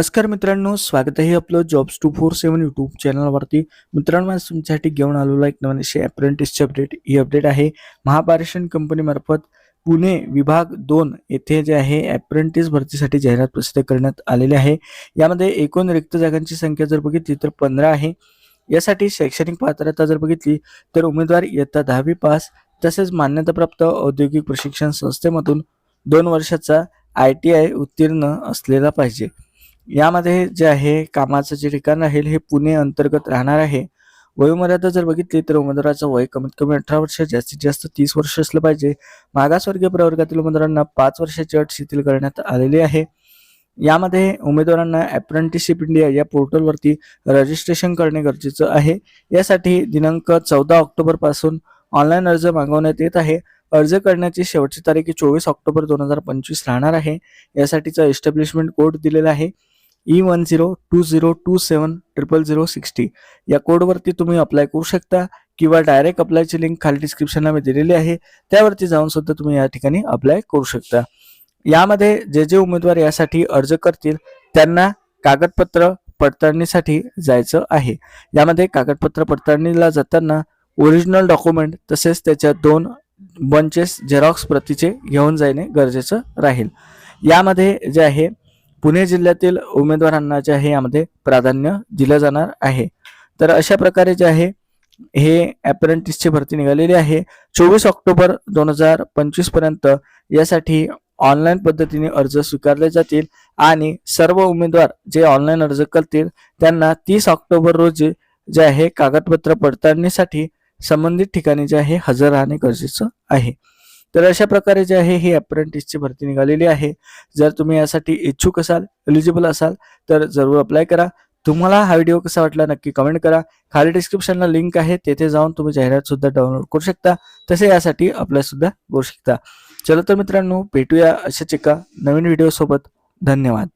नमस्कार मित्रांनो स्वागत आहे आपलं jobs two four seven YouTube चॅनलवरती मित्रांनो आज तुमच्यासाठी घेऊन आलेलो एक नवीन अशी अप्रेंटिसची अपडेट ही अपडेट आहे महापारेषण कंपनीमार्फत पुणे विभाग दोन येथे जे आहे अप्रेंटिस भरतीसाठी जाहिरात प्रसिद्ध करण्यात आलेली आहे. यामध्ये एकूण रिक्त जागांची संख्या जर बघितली तर पंधरा आहे. यासाठी शैक्षणिक पात्रता जर बघितली तर उमेदवार इयत्ता दहावी पास तसेच मान्यताप्राप्त औद्योगिक प्रशिक्षण संस्थेमधून दोन वर्षाचा आय टी आय उत्तीर्ण असलेला पाहिजे. यामध्ये जे आहे कामाचं जे ठिकाण राहील हे पुणे अंतर्गत राहणार आहे. वयोमर्यादा जर बघितली तर उमेदवाराचं वय कमीत कमी अठरा वर्ष जास्तीत जास्त तीस वर्ष असलं पाहिजे. मागासवर्गीय प्रवर्गातील उमेदवारांना पाच वर्षाची अट शिथिल करण्यात आलेली आहे. यामध्ये उमेदवारांना अप्रेंटिसशिप इंडिया या पोर्टलवरती रजिस्ट्रेशन करणे गरजेचं आहे. यासाठी दिनांक चौदा ऑक्टोबरपासून ऑनलाईन अर्ज मागवण्यात येत आहे. अर्ज करण्याची शेवटची तारीख चोवीस ऑक्टोबर दोन हजार पंचवीस राहणार आहे. यासाठीचा एस्टॅब्लिशमेंट कोड दिलेला आहे. E one zero two zero two seven triple zero sixty या कोडवरती तुम्ही अप्लाय करू शकता किंवा डायरेक्ट अप्लायची लिंक खाली डिस्क्रिप्शनला मी दिलेली आहे. त्यावरती जाऊन सुद्धा तुम्ही या ठिकाणी अप्लाय करू शकता. यामध्ये जे जे उमेदवार यासाठी अर्ज करतील त्यांना कागदपत्र पडताळणीसाठी जायचं आहे. यामध्ये कागदपत्र पडताळणीला जाताना ओरिजिनल डॉक्युमेंट तसेच त्याच्या दोन बंचेस झेरॉक्स प्रतीचे घेऊन जाणे गरजेचं राहील. यामध्ये जे आहे पुणे जिल्ह्यातील उमेदवारांना जे आहे यामध्ये प्राधान्य दिलं जाणार आहे. तर अशा प्रकारे जे आहे हे अप्रेंटिसची भरती निघालेली आहे. चोवीस ऑक्टोबर दोन हजार पंचवीसपर्यंत यासाठी ऑनलाईन पद्धतीने अर्ज स्वीकारले जातील आणि सर्व उमेदवार जे ऑनलाईन अर्ज करतील त्यांना तीस ऑक्टोबर रोजी जे आहे कागदपत्र पडताळणीसाठी संबंधित ठिकाणी जे आहे हजर राहणे गरजेचं आहे. तर अशा प्रकारे जे आहे ही अप्रेंटिसची भरती निघालेली आहे. जर तुम्ही यासाठी इच्छुक असाल एलिजिबल असाल तर जरूर अप्लाय करा. तुम्हाला हा व्हिडिओ कसा वाटला नक्की कमेंट करा. खाली डिस्क्रिप्शनला लिंक आहे तेथे जाऊन तुम्ही जाहिरात सुद्धा डाउनलोड करू शकता. तसे यासाठी अप्लाय सुद्धा करू शकता. चला तर मित्रांनो भेटूया अशाच एका नवीन व्हिडिओ सोबत. धन्यवाद.